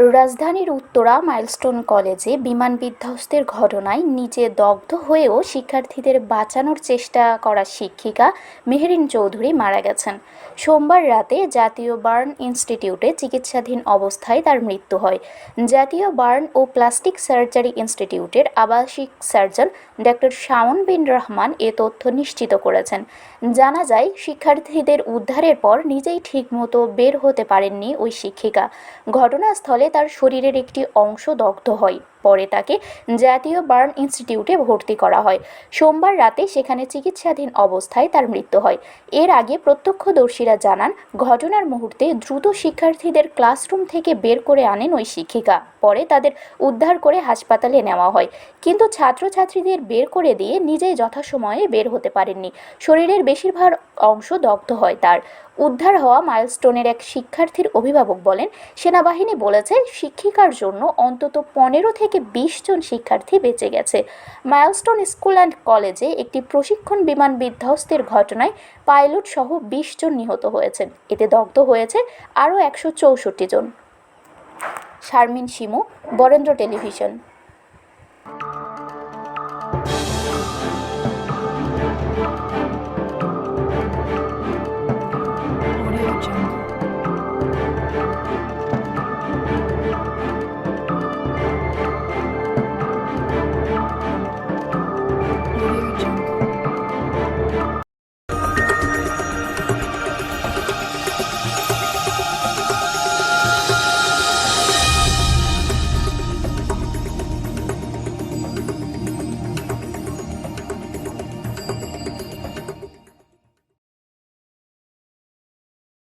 রাজধানীর উত্তরা মাইলস্টোন কলেজে বিমান বিধ্বস্তের ঘটনায় নিজে দগ্ধ হয়েও শিক্ষার্থীদের বাঁচানোর চেষ্টা করা শিক্ষিকা মেহরিন চৌধুরী মারা গেছেন। সোমবার রাতে জাতীয় বার্ন ইনস্টিটিউটে চিকিৎসাধীন অবস্থায় তার মৃত্যু হয়। জাতীয় বার্ন ও প্লাস্টিক সার্জারি ইনস্টিটিউটের আবাসিক সার্জন ডক্টর শাওন বিন রহমান এ তথ্য নিশ্চিত করেছেন। জানা যায়, শিক্ষার্থীদের উদ্ধারের পর নিজেই ঠিকমতো বের হতে পারেননি ওই শিক্ষিকা। ঘটনাস্থলে তার শরীরের একটি অংশ দগ্ধ হয়। পরে তাকে জাতীয় বার্ন ইনস্টিটিউটে ভর্তি করা হয়। সোমবার রাতে সেখানে চিকিৎসাধীন অবস্থায় তার মৃত্যু হয়। এর আগে প্রত্যক্ষদর্শীরা জানান, ঘটনার মুহূর্তে দ্রুত শিক্ষার্থীদের ক্লাসরুম থেকে বের করে আনেন ওই শিক্ষিকা। পরে তাদের উদ্ধার করে হাসপাতালে নেওয়া হয়। কিন্তু ছাত্রছাত্রীদের বের করে দিয়ে নিজেই যথাসময়ে বের হতে পারেননি। শরীরের বেশিরভাগ অংশ দগ্ধ হয় তার। উদ্ধার হওয়া মাইলস্টোনের এক শিক্ষার্থীর অভিভাবক বলেন, সেনাবাহিনী বলেছে, শিক্ষিকার জন্য অন্তত পনেরো থেকে বিশ জন শিক্ষার্থী বেঁচে গেছে। মাইলস্টোন স্কুল অ্যান্ড কলেজে একটি প্রশিক্ষণ বিমান বিধ্বস্তের ঘটনায় পাইলট সহ বিশ জন নিহত হয়েছেন। এতে দগ্ধ হয়েছে আরও একশো চৌষট্টি জন। শারমিন শিমু, বরেন্দ্র টেলিভিশন।